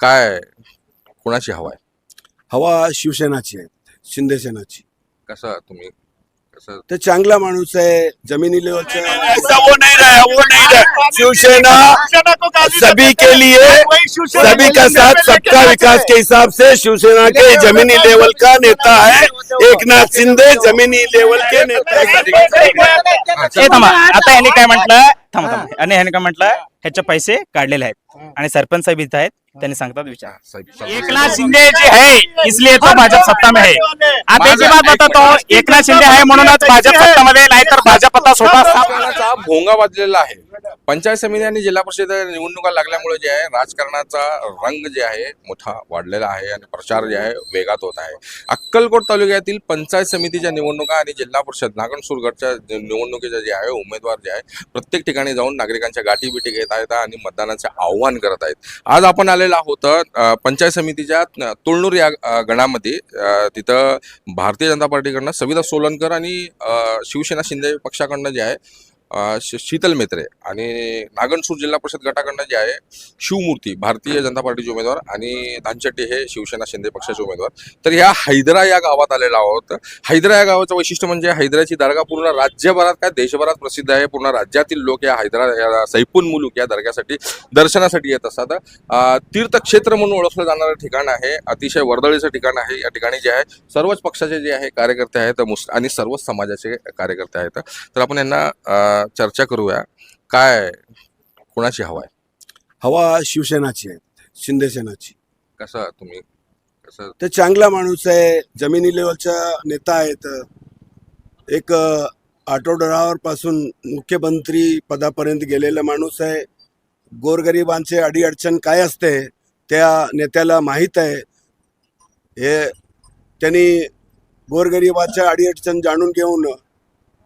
काय कुणाची हवा आहे हवा शिवसेनाची आहे शिंदे सेनाची कसं तुम्ही कसं ते चांगला माणूस आहे जमिनी लेवलच्या ऐसा वो नहीं रहा वो नहीं रहा शिवसेना सभी के लिए सभी का साथ सबका विकास के हिसाब से शिवसेना के जमीनी लेवल का नेता है एक नाथ शिंदे जमीनी लेवल के नेता हे। थांबा. आता यांनी काय म्हटलं? थांबा थांबा. आणि ह्याने काय म्हटलं? ह्याचे पैसे काढलेले आहेत. आणि सरपंच साहेब इथं आहेत. त्यांनी सांगतात विचार. एकनाथ शिंदे जी है इसलिए तो भाजप सत्ता में है आप एक बात बताता एकनाथ शिंदे आहे म्हणूनच भाजप सत्तामध्ये नाही तर भाजप आता स्वतः भोंगा वाजलेला आहे. पंचायत समिती आणि जिल्हा परिषद निवडणुका लागल्यामुळे जे आहे राजकारणाचा रंग जे आहे मोठा वाढलेला आहे आणि प्रचार जे आहे वेगात होत आहे. अक्कलकोट जिल्ह्यातील पंचायत समितीच्या निवडणुका आणि जिल्हा परिषद नागणसूरगडच्या निवडणुकीच्या जे आहे उमेदवार जे आहे प्रत्येक ठिकाणी जाऊन नागरिकांच्या गाठी बिटी घेत आहेत आणि मतदानाचे आव्हान करत आहेत. आज आपण आलेलो आहोत पंचायत समितीच्या तुळणूर या गणामध्ये. तिथं भारतीय जनता पार्टीकडनं सविता सोलनकर आणि शिवसेना शिंदे पक्षाकडनं जे आहे शीतल मेत्रे आणि नागणसूर जिल्हा परिषद गटाकडनं जे आहे शिवमूर्ती भारतीय जनता पार्टीचे उमेदवार आणि धानचट्टी हे शिवसेना शिंदे पक्षाचे उमेदवार. तर ह्या हैदरा या गावात आलेलो आहोत. हैदरा या गावाचं वैशिष्ट्य म्हणजे हैदराची दर्गा पूर्ण राज्यभरात काय देशभरात प्रसिद्ध आहे. पूर्ण राज्यातील लोक या हैदरा या सैपून मुलूक या दर्ग्यासाठी दर्शनासाठी येत असतात. तीर्थक्षेत्र म्हणून ओळखलं जाणारं ठिकाण आहे. अतिशय वर्दळीचं ठिकाण आहे. या ठिकाणी जे आहे सर्वच पक्षाचे जे आहे कार्यकर्ते आहेत मुस आणि सर्वच समाजाचे कार्यकर्ते आहेत. तर आपण यांना चर्चा करूया. काय कुणाची हवा आहे? हवा शिवसेनाची आहे. शिंदे सेनाची. कसं तुम्ही? कसं? ते चांगला माणूस आहे. जमिनी लेवलच्या नेता आहेत एक आठवड्यावर पासून मुख्यमंत्री पदापर्यंत गेलेला माणूस आहे. गोरगरिबांचे अडीअडचण काय असते त्या नेत्याला माहीत आहे. हे त्यांनी गोरगरिबाच्या अडीअडचण जाणून घेऊन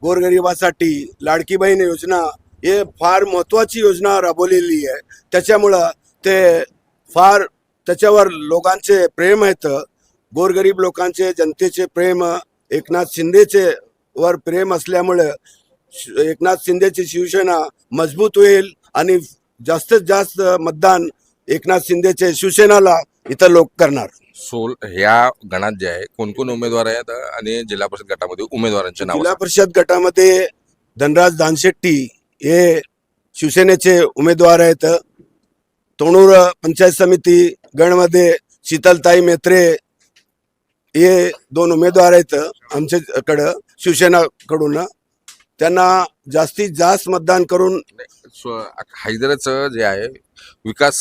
गोरगरिबासाठी लाडकी बहीण योजना हे फार महत्त्वाची योजना राबवलेली आहे. त्याच्यामुळं ते फार त्याच्यावर लोकांचे प्रेम आहेत. गोरगरीब लोकांचे जनतेचे प्रेम एकनाथ शिंदेचे वर प्रेम असल्यामुळं एकनाथ शिंदेची शिवसेना मजबूत होईल आणि जास्तीत जास्त मतदान एकनाथ शिंदेचे शिवसेनाला इथं लोक करणार. सोल ह्या गणात जे आहे कोण कोण उमेदवार आहेत आणि जिल्हा परिषद गटामध्ये उमेदवारांचे नाव जिल्हा परिषद गटामध्ये धनराज दानशेट्टी हे शिवसेनेचे उमेदवार आहेत. तोणूर पंचायत समिती गणमध्ये शीतलताई मेत्रे हे दोन उमेदवार आहेत आमच्याकडं शिवसेनाकडून. त्यांना जास्तीत जास्त मतदान करून हैदराचं जे आहे विकास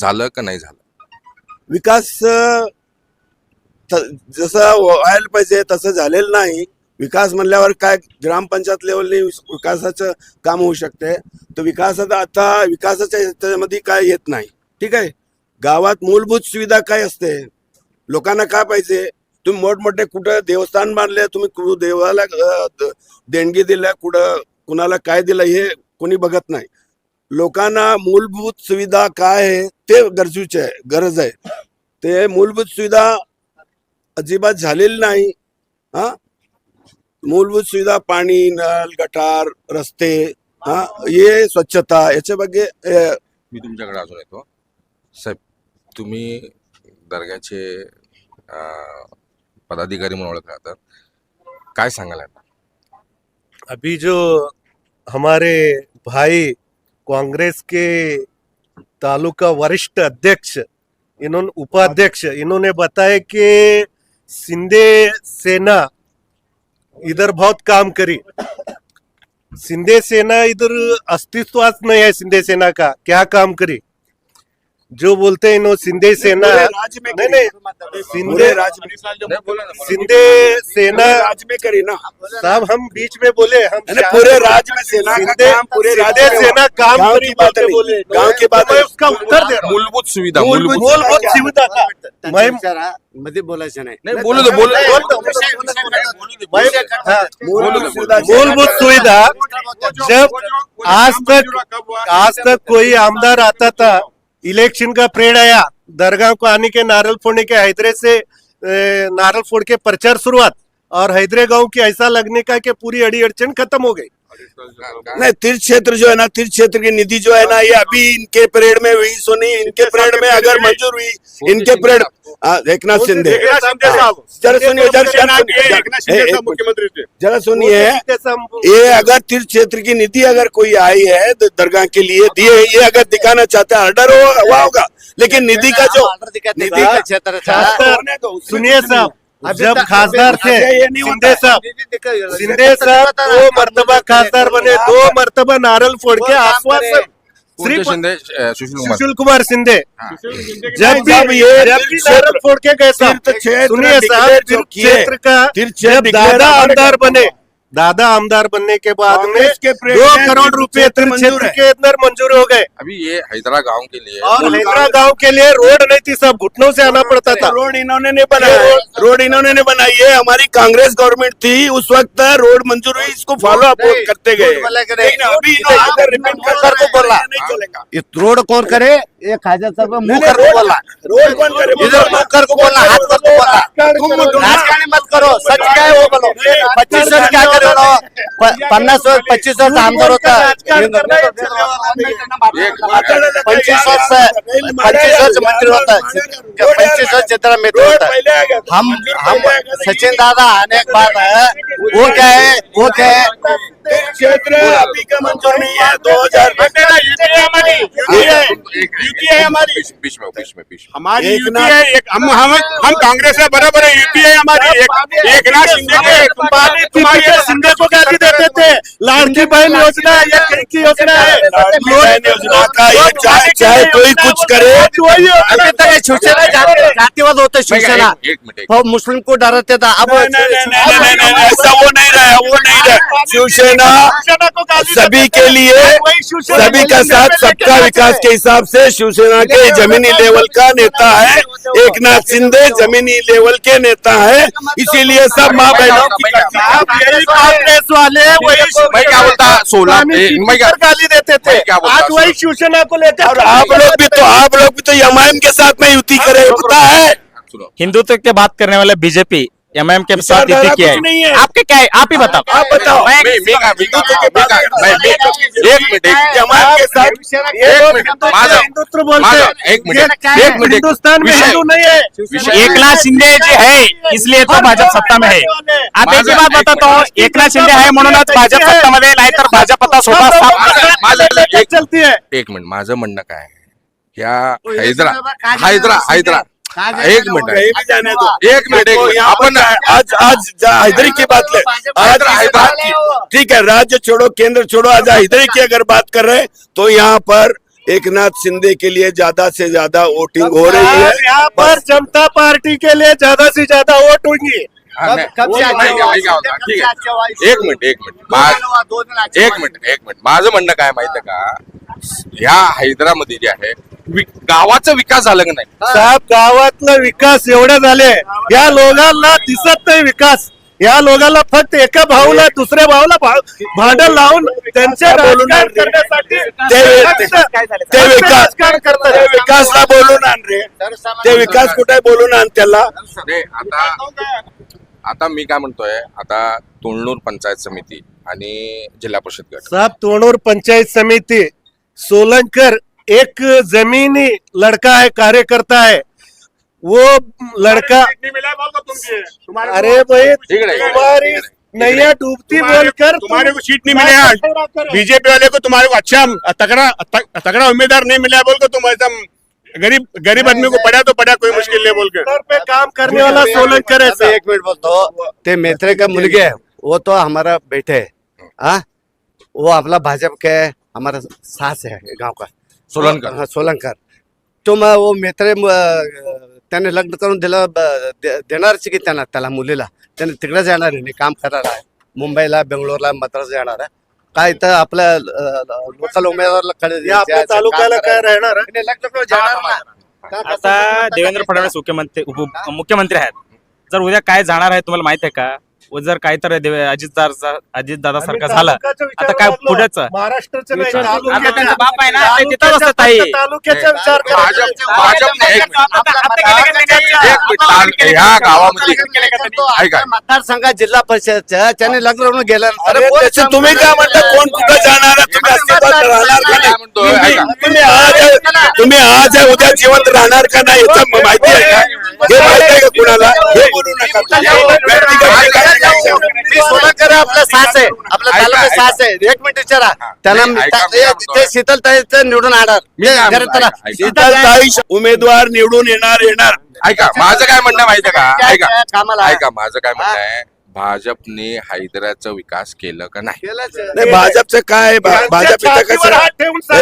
झालं का नाही झालं? विकास जसं व्हायला पाहिजे तसं झालेलं नाही. विकास म्हणल्यावर काय ग्रामपंचायत लेवलने विकासाचं काम होऊ शकते. तर विकासाचा आता विकासाच्या ह्याच्यामध्ये काय येत नाही. ठीक आहे? गावात मूलभूत सुविधा काय असते? लोकांना काय पाहिजे? तुम्ही मोठमोठे कुठं देवस्थान बांधले तुम्ही देवाला द- देणगी दिल्या कुठं कुणाला काय दिलं हे कोणी बघत नाही. लोकांना मूलभूत सुविधा काय आहे ते गरजेचे आहे गरज आहे. ते मूलभूत सुविधा अजिबात झालेली नाही. हा? मूलभूत सुविधा पाणी नळ गटार रस्ते हा? हे स्वच्छता याच्या बागे मी तुमच्याकडे अजून येतो. साहेब तुम्ही दर्ग्याचे पदाधिकारी म्हणून ओळख राहतात काय सांगाल अभि जो हमारे भाई कांग्रेस के तालुका वरिष्ठ अध्यक्ष इन्होंने उपाध्यक्ष इन्होंने बताया कि सिंधे सेना इधर बहुत काम करी। सिंधे सेना इधर अस्तित्व नहीं है सिंधे सेना का। क्या काम करी? जो बोलते हैं सिंधे सेना राज्य में नहीं नहीं सिंधे. सिंधे सेना राज्य में करी ना। साहब हम बीच में बोले हम पूरे राज्य में सेना सिंधे पूरे राज्य सेना काम की बात बोल। गाँव की बात मैं उसका उत्तर दे रहा मूलभूत सुविधा मूलभूत सुविधा। मैं मध्ये बोलायचं नाही नाही बोलू दे बोलू हाँ, मूलभूत सुविधा जब आज तक आज तक कोई आमदार आता था। इलेक्शन का परेड आया? दरगाह को आने के नारल फोड़ने के हैदरे से नारल फोड़ के प्रचार शुरुआत और हैदरे गांव की ऐसा लगने का कि पूरी अड़ी अड़चन खत्म हो गई। नहीं तीर्थ क्षेत्र जो है ना तीर्थ क्षेत्र की निधि जो है ना ये अभी इनके परेड में हुई सुनी इनके परेड में अगर मंजूर हुई इनके परेड हाँ, एक नाथ शिंदे। हाँ, जरा सुनिए जरा सुनिए। जरा सुनिए ये अगर तीर्थ क्षेत्र की निधि अगर कोई आई है तो दरगाह के लिए दिए ये अगर दिखाना चाहते है ऑर्डर हुआ होगा लेकिन निधि का जो निधि का क्षेत्र सुनिए साहब। जब खासदार थे शिंदे। साहब शिंदे साहब दो मर्तबा खासदार बने दो मर्तबा नारल फोड़ के आश्वासन श्री सुशील कुमार। शिंदे हाँ. जब भी जब ये जब नारल फोड़ के गए साहब सुनिए साहब क्षेत्र का जब दादा आमदार बने दादा आमदार बनने के बाद में के दो करोड़ रुपए क्षेत्र है। के अंदर मंजूर हो गए। अभी ये हैदरा गाँव के लिए और हैदरा गाँव के लिए रोड नहीं थी सब घुटनों से आना पड़ता था। रोड इन्होंने नहीं बनाया रोड इन्होंने नहीं बनाई है। हमारी कांग्रेस गवर्नमेंट थी उस वक्त रोड मंजूर हुई इसको फॉलो अप करते गए। बोला। को बोला। रोड कौन करे? ये खाजा साहब मुँह कर को बोला। रोड कौन करे? इधर मुँह कर को बोला हाथ कर को बोला तुम राजकारणी मत करो सच क्या है वो बोलो। पच्चीस वर्ष क्या करे पन्नास वर्ष पंचवीस वर्ष आमदार होता. पंचवीस वर्ष पंचवीस वर्ष मंत्री होता. पंचवीस वर्ष चित्रा मित्र होता. हम हम सचिन दादा अनेक के है वो क्या है? वो क्या है? क्षेत्र अभी का मंजूर नहीं है दो हज़ार यूपीआई हमारी बीच बीच में बीच में बीच में। हमारी एक यूपी है एक हम हम हम कांग्रेस है बराबर है यूपी है हमारी एक एक नाथ शिंदे के तुम्हारे तुम्हारे शिंदे को गाली देते थे? लाड़की बहन योजना ये कहीं की योजना है? लाडली बहन योजना का ये चाहे चाहे कोई कुछ करे। अभी तक ये शिवसेना जातिवाद होते शिवसेना। मुस्लिम को डरते था अब ऐसा वो नहीं रहा वो नहीं रहा शिवसेना सभी के लिए सभी का साथ सबका विकास के हिसाब से शिवसेना के जमीनी लेवल का नेता है। एक नाथ शिंदे जमीनी लेवल के नेता है। इसीलिए सब माँ बहनों की कांग्रेस वाले वही क्या बोलता सोलह गाली देते थे। आज वही शिवसेना को लेकर आप लोग भी तो आप लोग भी तो एमआईएम के साथ में युति करे पता है। हिंदुत्व के बात करने वाले बीजेपी एमएम के साथ युति किया नहीं है है। आपके क्या है आप ही बताओ आप बताओ मैं मैं का मैं का मैं का मैं मैं एक मिनट के साथ एक एक हिंदुस्तान में हिंदू नहीं है एकनाथ शिंदे जे है इसलिए तो भाजप सत्ता में है आता एक बात बताता हूँ एकनाथ शिंदे आहे म्हणूनच भाजप सत्तामध्ये नाहीतर भाजप आता स्वतः चलती है एक मिनिट माझं म्हणणं काय आहे या हैदरा हैदरा हैदरा एक मिनिट एक मिनिट एक मिनिट यहाँ पर आपण आज आज हैदरी की बात ले। आज हैदरा- हैदरा की। ठीक है राज्य छोड़ो केंद्र छोड़ो आज हैदरी की अगर बात कर रहे हैं तो यहाँ पर एक नाथ शिंदे के लिए ज़्यादा से ज़्यादा वोटिंग हो रही है। यहाँ पर जनता पार्टी के लिए ज़्यादा से ज़्यादा वोट होंगी? हा, एक मिनिट एक मिनिट। एक मिनिट एक मिनिट। माझं म्हणणं काय माहितीये का? ह्या हैदरामध्ये जे आहे वि- गावाचा विकास झाला का नाही? साहेब गावातला विकास एवढे झाले या लोकांना दिसत नाही विकास. या लोकांना फक्त एका भाऊला दुसऱ्या भाऊला भाव- भांडण लावून त्यांचे बोलून राजकारण करण्यासाठी ते- फक्त- ते विकास राजकारण ते करतात विकासला बोलून आण रे. ते विकास कुठे बोलून आण त्याला? नाही, आता आता मी काय म्हणतोय आता तुळणूर पंचायत समिती आणि जिल्हा परिषद गट. साहब तोड़ूर पंचायत समिति सोलंकर एक जमीनी लड़का है कार्यकर्ता है वो लड़का अरे भाई तुम्हारी नैया डूबती बोलकर तुम्हारे को सीट नहीं मिले आज। बीजेपी वाले को तुम्हारे को अच्छा तगड़ा तग- तगड़ा उम्मीदवार नहीं मिला बोल के तुम एकदम गरीब गरीब आदमी को पड़ा तो पड़ा कोई मुश्किल नहीं बोल के। पे काम करने वाला सोलंकर है एक मिनट बोलतो ते मेत्रे का मुलगे है वो तो हमारा बेटे है हाँ? वो अपना भाजपा के हमारा सास है गाँव का। सोलनकर. हाँ, सोलंकर. तो मग वो मेत्रे त्याने लग्न करून दिलं ब- दे- देणारच की त्यांना त्याला मुलीला? त्याने तिकडे जाणार आहे काम करणार आहे मुंबईला बेंगलोरला मद्रास जाणार आहे. काय इथं आपल्या लोकल उमेदवारला आपल्या तालुक्याला काय राहणार आहे? लग्न करून जाणार ना आता देवेंद्र फडणवीस मुख्यमंत्री उप- मुख्यमंत्री आहेत. जर उद्या काय जाणार आहे तुम्हाला माहीत आहे का? व जर काय तर अजित अजित दादा सारखं झालं आता काय. पुढेच? महाराष्ट्राचं नाही, आता त्यांचा बाप आहे ना, ते. फक्त तालुक्याचा विचार. भाजप एक गेले? एक मिनिट गावामध्ये ऐका. मतदारसंघात जिल्हा परिषदच्या त्याने लग्न अरे कोण त्याचं तुम्ही काय म्हणता? कोण कुठं जाणार आहे? तुम्ही अस्तित्वात राहणार का नाही? तुम्ही आज आहे तुम्ही आज आहे उद्या जिवंत राहणार का नाही? याचं माहिती आहे का? हे माहिती आहे का कुणाला? हे बोलू नका. व्यक्तिगत काय? मी आपलं सास आहे. आपलं ऐका, तालुका ऐका. सास आहे. एक मिनिट विचारा. त्याला नाही, ऐका, मी काय म्हणतोय. ते शीतल निवडून आणणार मी त्याला म्हणतोय, ऐका. शीतलताई उमेदवार निवडून येणार येणार. ऐका माझं काय म्हणणं आहे माहितीये का? ऐका. कामाला. ऐका माझं काय म्हणणं आहे? भाजपने हैदराचा विकास केलं का नाही? भाजपचं काय भा- भाजप इथं कसं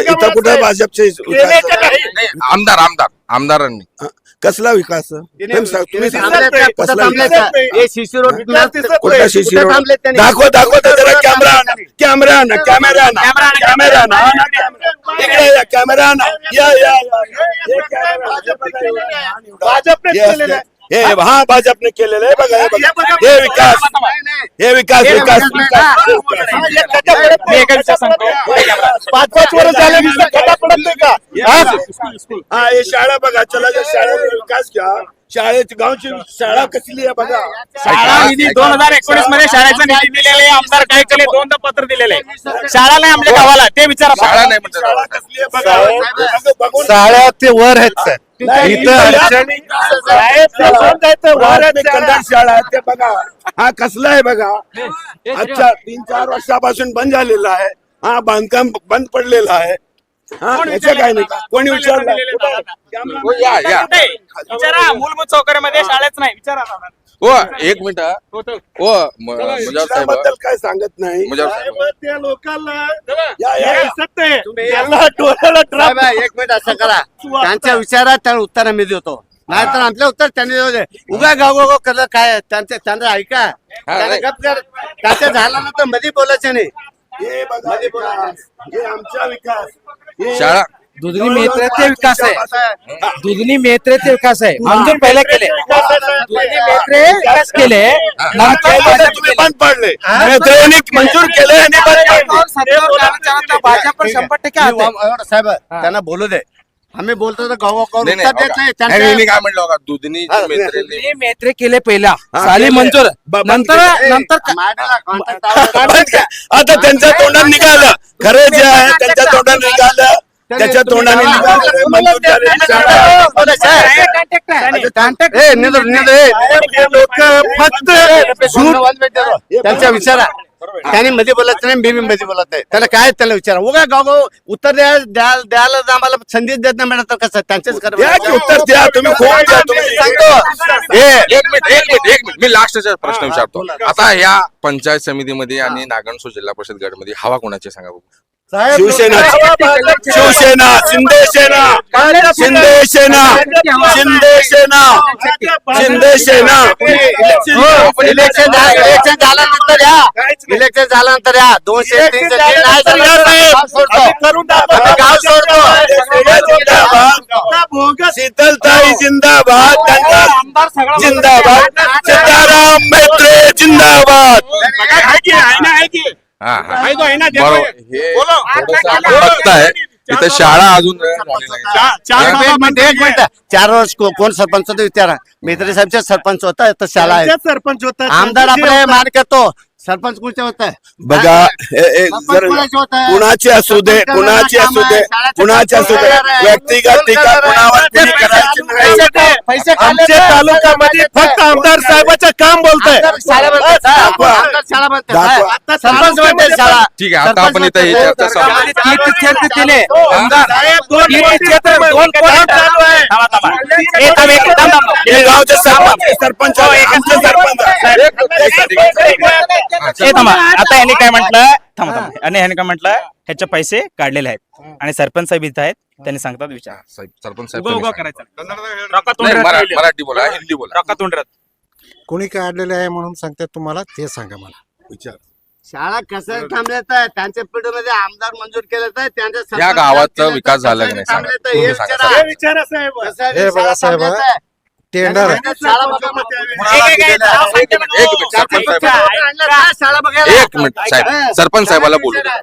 इथं कुठं. भाजपचे? नाही आमदार आमदार. आमदारांनी. कसला विकास? हे. कुठला शिशी रोड? दाखव दाखव तर जरा कॅमेरा आणा. कॅमेरा आणा कॅमेरा आणा. कॅमेरा आणा. इकडे या कॅमेरा आणा. या या भाजपने हे हा भाजपने केलेलं आहे बघा हे बघा. हे विकास. हे विकास विकास विकास. मी एका विषय सांगतो. पाच पाच वर्ष झाले नुसतं खड्डा पडत नाही का? हा? हा हे शाळा बघा चला त्या शाळेचा विकास घ्या. शाळेची गावची शाळा कसली आहे बघा? शाळा निधी दोन हजार एकोणीसमध्ये शाळेचा निधी दिलेला आहे आमदार काय केले दोनदा पत्र दिलेले आहे. शाळा नाही आपल्या गावाला ते विचारा. शाळा नाही शाळा म्हणतात कसली आहे बघा? बघा, बघून साड्या ते वर आहेत सर. साहेब, शाळा आहे, ते बघा. हा कसला आहे बघा. अच्छा तीन चार वर्षापासून बंद झालेला आहे. हा बांधकाम बंद पडलेलं आहे. हा याचं काय नाही का? कोणी विचारलं? हो, या या. विचारा. मूलभूत सौकर्यामध्ये शाळेच नाही. विचारा हो एक मिनिट हा. हो म- मुजावर साहेब शिक्षणाबद्दल काय सांगत नाही. मुजावर साहेब त्या लोकांना या, या, या. सत्य आहे. त्यांना डोळ्याला साहेब, ड्राप एक मिनिट असं करा. त्यांच्या विचारात त्यांना उत्तर आम्ही देतो. नाहीतर आपल्या उत्तर त्यांनी देऊ दे. उगा गाव गाव करलं काय? त्यांचं त्यांना ऐका. त्यांना नाही. गप कर. त्याचं झालं ना तर मध्ये बोलायचं नाही. हे बघा विकास. हे आमचा विकास. हे शाळा दुधनी मेत्रेचे विकास आहे. दुधनी मेत्रेचे विकास आहे. मंजूर पहिले केले. दुधनी मेत्रे विकास केले. बंद पडले. मंजूर केले भाजप शंभर टक्के साहेब त्यांना बोलू दे. आम्ही बोलतो तर गाव गाव नाही काय म्हणलं दुधनी मेत्रे केले पहिला. हा, साली. मंजूर. नंतर. नंतर? आता त्यांच्या तोंडात निघालं. खरं जे आहे त्यांच्या तोंडात निघालं. त्याच्या तोंडाने निघालं मंजूर झालेली शाळा. बोला, साहेब. ए, निधू, निधू, ए. लोक फक्त झूट त्यांच्या विचारा. त्यांनी मध्ये बोलत नाही मी बी मध्ये बोलत नाही. त्याला काय त्याला विचारा. उगा गाव गाव उत्तर द्या द्या- द्यायला आम्हाला संधी देत नाही तर कसं? त्यांचेच कर उत्तर द्या तुम्ही फोन द्या तुम्ही सांगतो एक मिनिट एक मिनिट एक मिनिट मी लास्टचा प्रश्न विचारतो. आता या पंचायत समितीमध्ये आणि नागणसो जिल्हा परिषद गटमध्ये हवा कोणाची सांगा बघू. शिवसेना. शिवसेना. शिंदे सेना शिंदे सेना शिंदे सेना शिंदे सेना इलेक्शन इलेक्शन झाल्यानंतर या. इलेक्शन झाल्यानंतर या. दोनशे तीनशे नाही गाव सोडतो. आम्ही गाव सोडतो. शीतलताई जिंदाबाद. त्यांचा जिंदाबाद. सीताराम मैत्रे जिंदाबाद. आहे ना, बोलो. इथं शाळा अजून चार एक बाबा मिनिट एक मिनिट. चार वर्ष को- कोण सरपंच होता विचारा? मेत्री साहेबचे सरपंच होता तर शाळा आहे. सरपंच होता. आमदार आपले मान करतो. सरपंच कुठचे होत बघा कुणाचे असू दे कुणाचे असू दे कुणाचे असू दे व्यक्तिगत टीका कुणावर कुणी करायची नाही. पैसे आमच्या तालुक्यामध्ये फक्त आमदार साहेबाचं काम बोलतंय. सरपंच म्हणते शाळा. ठीक आहे आता आपण इथं साहेब, दोन कोटी चालू आहे. थांबा, थांबा. ए, थांब, एक- थांब, थांब, थांब. हे गावचे सरपंच. सरपंच आमचे थांबा. आता यांनी काय म्हटलं? थांबा थांबा. आणि यांनी काय म्हटलं? ह्याचे पैसे काढलेले आहेत. आणि सरपंच साहेब इथं आहेत. त्यांनी सांगतात विचार. साहेब सरपंच साहेब करायचं. नाही, मराठी बोला हिंदी बोला. रॉका. कोणी काढलेले आहे म्हणून सांगते तुम्हाला ते सांगा मला. शाळा कसं थांबले तर त्यांच्या पिढीमध्ये आमदार मंजूर केलं तर त्यांच्या या गावाचा विकास झाला की नाही? सांगा. तुम्ही सांगा. हे साहेब. बघा टेंडर बघा. एक- एक- एक- मिनिट सरपंच साहेब एक मिनिट सरपंच साहेबाला बोलू. द्या.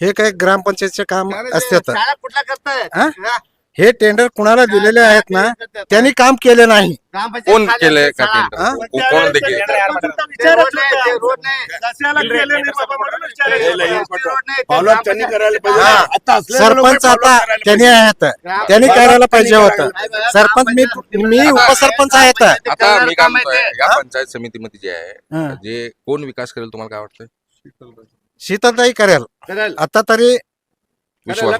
हे काही ग्रामपंचायतचे काम असते तर शाळा कुठला करताय? हा? हा? हे टेंडर कुणाला दिलेले आहेत ना त्यांनी काम केले नाही. कोण केलंय का टेंडर हा? कोण देखील? सरपंच आता त्यांनी आहेत. त्यांनी करायला पाहिजे होतं. सरपंच मी मी उपसरपंच आहेत. आता मी काय म्हणतोय? या पंचायत समितीमध्ये जे आहे. जे कोण विकास करेल तुम्हाला काय वाटतंय? शीतलताई करेल. करेल. आता तरी विश्वास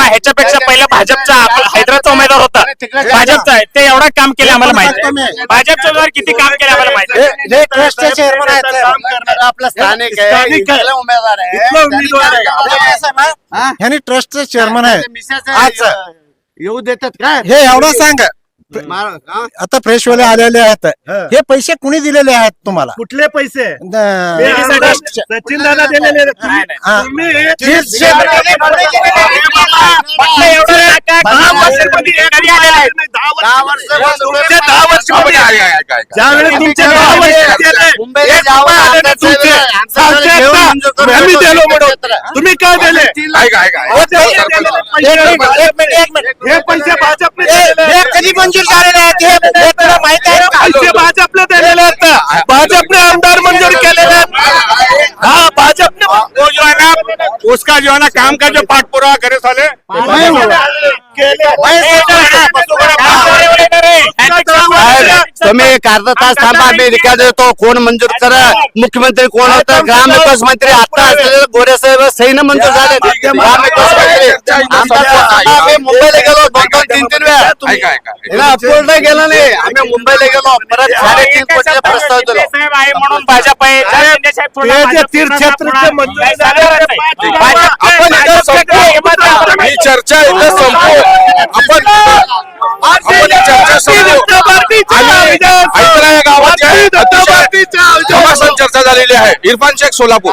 ह्याच्यापेक्षा पहिला भाजपचा आपला हैदराबादचा उमेदवार होता. भाजपचा आहे. ते एवढं काम केलं आम्हाला माहिती भाजपचा उमेदवार किती काम केलं आम्हाला माहिती ट्रस्टचे चेअरमन आहेत काम करणारा आपला स्थानिक उमेदवार आहे. हा? ह्यांनी ट्रस्टचे चेअरमन आहे. येऊ देतात काय? हे एवढं सांग. आता फ्रेशवाले आलेले आहेत. हे. पैसे कुणी दिलेले आहेत तुम्हाला? कुठले पैसे. सचिन दादा दिलेले हा. ज्यावेळेस तुमचे. आम्ही. दिलो म्हणून. तुम्ही काय दिले. हो. हे पैसे भाजपने कधी मंजूर झालेले आहेत? हे तुला माहिती आहे? पैसे भाजपने दिलेले आहेत. भाजपने आमदार मंजूर केलेले आहेत. हाँ भाजपने वो जो है ना उसका जो है ना काम का जो पाठपुरावा करे साले तुम्ही एक अर्धा तास थांबा आम्ही रिका देतो कोण मंजूर करा मुख्यमंत्री कोण होतं ग्राम विकास मंत्री आता असलेले गोरे साहेब सहीनं मंजूर झाले. ग्राम विकास मंत्री. आम्ही मुंबईला गेलो दोन दोन तीन तीन वेळा. ऐका, ऐका. हिला पूर्ण गेलं नाही. आम्ही मुंबईला गेलो परत साडेतीन कोटीचा प्रस्ताव दिलो. म्हणून भाजप आहे. जर शिंदे साहेब थोडा हे जे भाजप तीर्थक्षेत्रचे पुन्हा- मंजूर काही झाले झालं. ते नाही. पाच- भाजप- आपण. ही चर्चा इथं संपू आपण आपण चर्चा झालेली आहे. इरफान शेख सोलापूर.